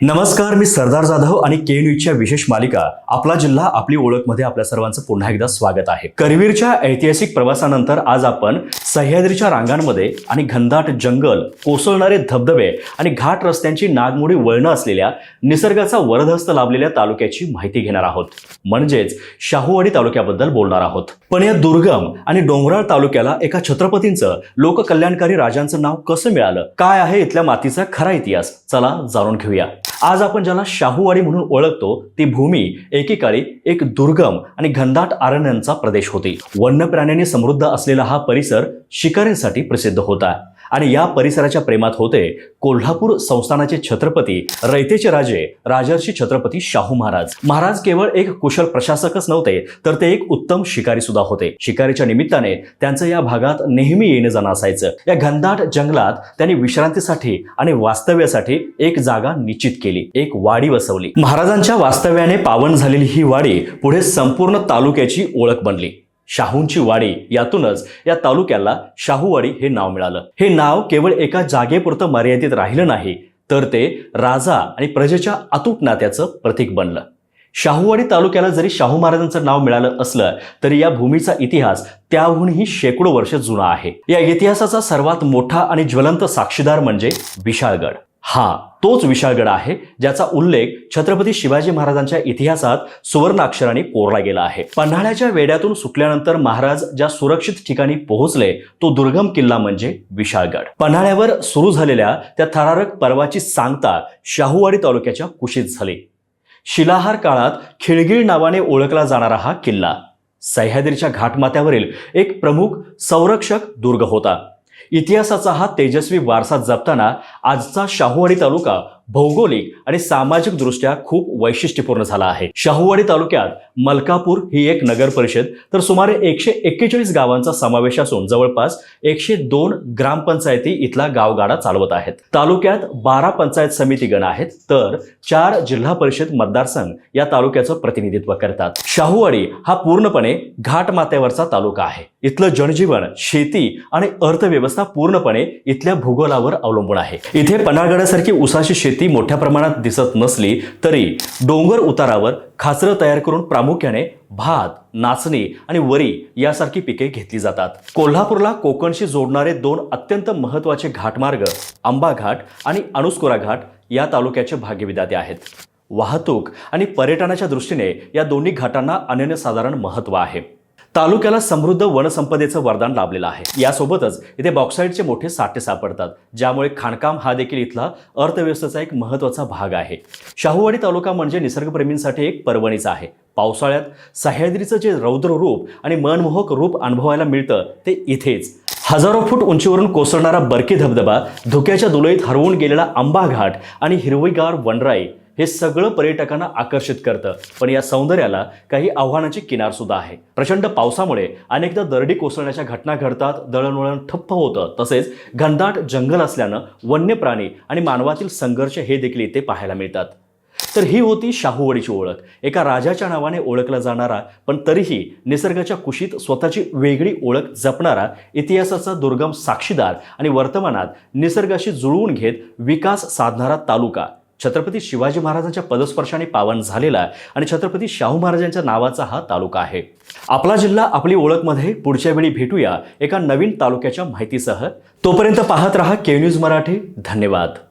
नमस्कार मी सरदार जाधव आणि के न्यूजच्या विशेष मालिका आपला जिल्हा आपली ओळखमध्ये आपल्या सर्वांचं पुन्हा एकदा स्वागत आहे. करवीरच्या ऐतिहासिक प्रवासानंतर आज आपण सह्याद्रीच्या रांगांमध्ये आणि घनदाट जंगल कोसळणारे धबधबे आणि घाट रस्त्यांची नागमोडी वळणं असलेल्या निसर्गाचा वरदहस्त लाभलेल्या तालुक्याची माहिती घेणार आहोत. म्हणजेच शाहूवाडी तालुक्याबद्दल बोलणार आहोत. पण या दुर्गम आणि डोंगराळ तालुक्याला एका छत्रपतींचं लोककल्याणकारी राजांचं नाव कसं मिळालं? काय आहे इथल्या मातीचा खरा इतिहास? चला जाणून घेऊया. आज आपण ज्याला शाहूवाडी म्हणून ओळखतो ती भूमी एकेकाळी एक दुर्गम आणि घनदाट अरण्यांचा प्रदेश होती. वन्य प्राण्यांनी समृद्ध असलेला हा परिसर शिकाऱ्यांसाठी प्रसिद्ध होता. आणि या परिसराच्या प्रेमात होते कोल्हापूर संस्थानाचे छत्रपती रयतेचे राजे राजर्षी छत्रपती शाहू महाराज. महाराज केवळ एक कुशल प्रशासकच नव्हते तर ते एक उत्तम शिकारी सुद्धा होते. शिकारीच्या निमित्ताने त्यांचं या भागात नेहमी येणं जाणं असायचं. या घनदाट जंगलात त्यांनी विश्रांतीसाठी आणि वास्तव्यासाठी एक जागा निश्चित केली एक वाडी वसवली. महाराजांच्या वास्तव्याने पावन झालेली ही वाडी पुढे संपूर्ण तालुक्याची ओळख बनली. शाहूंची वाडी यातूनच या तालुक्याला शाहूवाडी हे नाव मिळालं. हे नाव केवळ एका जागेपुरतं मर्यादित राहिलं नाही तर ते राजा आणि प्रजेच्या अतूट नात्याचं प्रतीक बनलं. शाहूवाडी तालुक्याला जरी शाहू महाराजांचं नाव मिळालं असलं तरी या भूमीचा इतिहास त्याहूनही शेकडो वर्ष जुना आहे. या इतिहासाचा सर्वात मोठा आणि ज्वलंत साक्षीदार म्हणजे विशाळगड. हा तोच विशाळगड आहे ज्याचा उल्लेख छत्रपती शिवाजी महाराजांच्या इतिहासात सुवर्णाक्षराने कोरला गेला आहे. पन्हाळ्याच्या वेड्यातून सुटल्यानंतर महाराज ज्या सुरक्षित ठिकाणी पोहोचले तो दुर्गम किल्ला म्हणजे विशाळगड. पन्हाळ्यावर सुरू झालेल्या त्या थरारक पर्वाची सांगता शाहूवाडी तालुक्याच्या कुशीत झाली. शिलाहार काळात खिळगीळ नावाने ओळखला जाणारा हा किल्ला सह्याद्रीच्या घाटमाथ्यावरील एक प्रमुख संरक्षक दुर्ग होता. इतिहासाचा हा तेजस्वी वारसा जपताना आजचा शाहूवाडी तालुका भौगोलिक आणि सामाजिक दृष्ट्या खूप वैशिष्ट्यपूर्ण झाला आहे. शाहूवाडी तालुक्यात मलकापूर ही एक नगर परिषद तर सुमारे एकशे एक्केचाळीस गावांचा समावेश असून जवळपास एकशे दोन ग्रामपंचायती इथला गावगाडा चालवत आहेत. तालुक्यात बारा पंचायत समिती गण आहेत तर चार जिल्हा परिषद मतदारसंघ या तालुक्याचं प्रतिनिधित्व करतात. शाहूवाडी हा पूर्णपणे घाटमाथ्यावरचा तालुका आहे. इथलं जनजीवन शेती आणि अर्थव्यवस्था पूर्णपणे इथल्या भूगोलावर अवलंबून आहे. इथे पन्हाळगडासारखी उसाची शेती मोठ्या प्रमाणात दिसत नसली तरी डोंगर उतारावर खाचरं तयार करून प्रामुख्याने भात नाचणी आणि वरी यासारखी पिके घेतली जातात. कोल्हापूरला कोकणशी जोडणारे दोन अत्यंत महत्त्वाचे घाटमार्ग आंबा घाट आणि अणुस्कुरा घाट या तालुक्याचे भाग्यविदाते आहेत. वाहतूक आणि पर्यटनाच्या दृष्टीने या दोन्ही घाटांना अनन्यसाधारण महत्त्व आहे. तालुक्याला समृद्ध वनसंपदेचं वरदान लाभलेलं आहे. यासोबतच इथे बॉक्साईडचे मोठे साठे सापडतात ज्यामुळे खाणकाम हा देखील इथला अर्थव्यवस्थेचा एक महत्त्वाचा भाग आहे. शाहूवाडी तालुका म्हणजे निसर्गप्रेमींसाठी एक पर्वणीच आहे. पावसाळ्यात सह्याद्रीचं जे रौद्र रूप आणि मनमोहक रूप अनुभवायला मिळतं ते इथेच. हजारो फूट उंचीवरून कोसळणारा बरकी धबधबा धुक्याच्या दुलईत हरवून गेलेला आंबा घाट आणि हिरवीगार वनराई हे सगळं पर्यटकांना आकर्षित करतं. पण या सौंदर्याला काही आव्हानाची किनार सुद्धा आहे. प्रचंड पावसामुळे अनेकदा दरडी कोसळण्याच्या घटना घडतात दळणवळण ठप्प होतं. तसेच घनदाट जंगल असल्यानं वन्य प्राणी आणि मानवातील संघर्ष हे देखील इथे पाहायला मिळतात. तर ही होती शाहूवाडीची ओळख. एका राजाच्या नावाने ओळखला जाणारा पण तरीही निसर्गाच्या कुशीत स्वतःची वेगळी ओळख जपणारा इतिहासाचा दुर्गम साक्षीदार आणि वर्तमानात निसर्गाशी जुळवून घेत विकास साधणारा तालुका. छत्रपती शिवाजी महाराजांच्या पदस्पर्शाने पावन झालेला आणि छत्रपती शाहू महाराजांच्या नावाचा हा तालुका आहे. आपला जिल्हा आपली ओळखमध्ये पुढच्या वेळी भेटूया एका नवीन तालुक्याच्या माहितीसह. तोपर्यंत पाहत रहा के न्यूज मराठी. धन्यवाद.